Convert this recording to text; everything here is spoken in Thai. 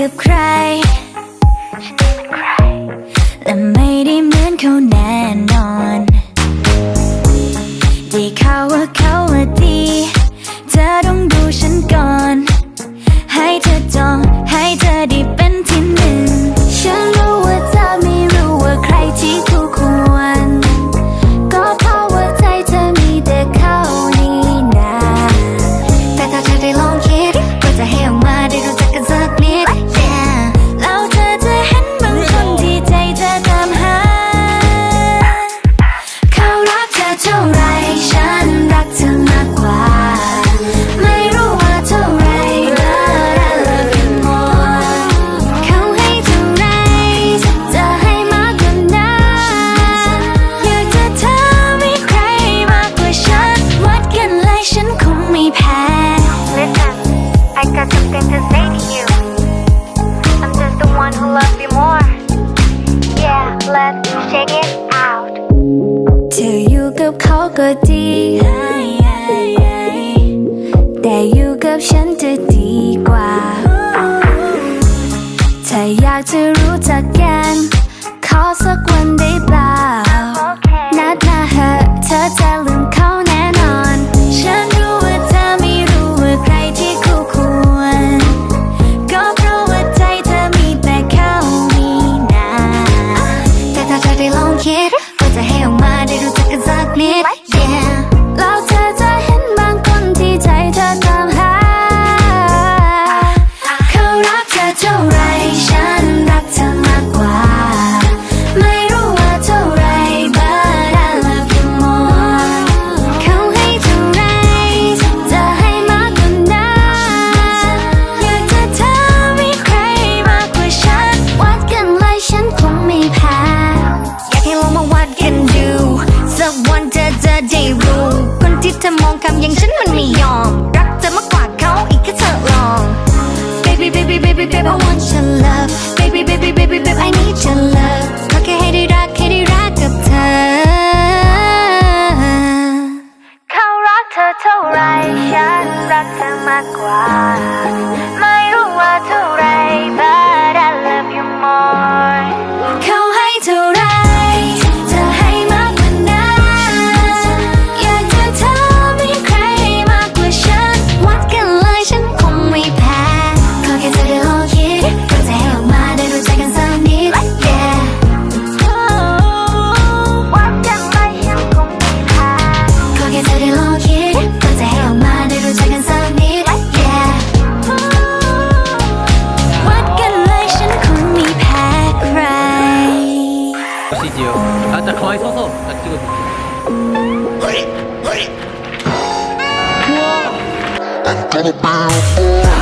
กับใคร และไม่ได้เหมือนเขาแน่นอน ได้ขาวว่าเขา ก็ดี แต่อยู่กับฉันจะดีกว่า ถ้าอยากจะรู้จักกัน ขอสักวันได้เปล่านัดมาเหอะเธอจะ baby baby baby I want your love baby baby baby baby I need your love ขอแค่ให้ได้รักแค่ได้รักกับเธอเขารักเธอเท่าไรฉันรักเธอมากกว่า 많이 서서 딱 찍어줄게. I'm gonna be a boy.